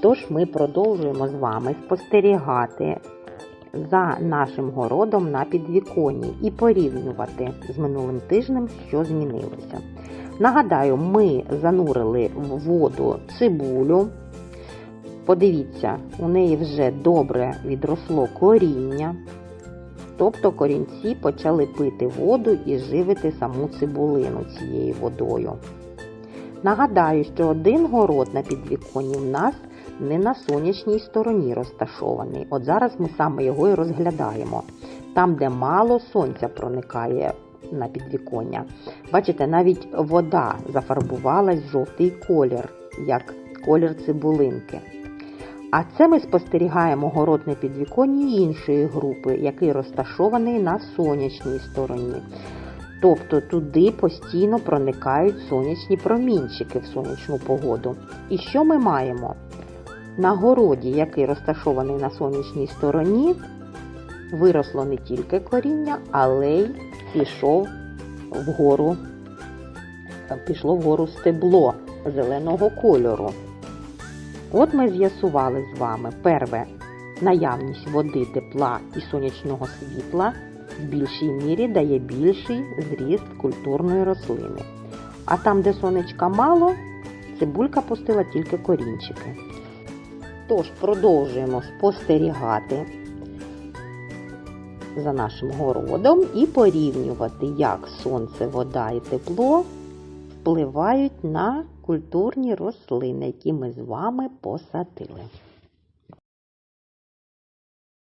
Тож ми продовжуємо з вами спостерігати за нашим городом на підвіконні і порівнювати з минулим тижнем, що змінилося. Нагадаю, ми занурили в воду цибулю. Подивіться, у неї вже добре відросло коріння. Тобто корінці почали пити воду і живити саму цибулину цією водою. Нагадаю, що один город на підвіконні в нас не на сонячній стороні розташований. От зараз ми саме його і розглядаємо. Там, де мало сонця проникає на підвіконня. Бачите, навіть вода зафарбувалась в жовтий колір, як колір цибулинки. А це ми спостерігаємо город на підвіконні іншої групи, який розташований на сонячній стороні. Тобто туди постійно проникають сонячні промінчики в сонячну погоду. І що ми маємо? На городі, який розташований на сонячній стороні, виросло не тільки коріння, але й пішов вгору, пішло вгору стебло зеленого кольору. От ми з'ясували з вами перше наявність води, тепла і сонячного світла в більшій мірі дає більший зріст культурної рослини. А там, де сонечка мало, цибулька пустила тільки корінчики. Тож продовжуємо спостерігати за нашим городом і порівнювати, як сонце, вода і тепло впливають на культурні рослини, які ми з вами посадили.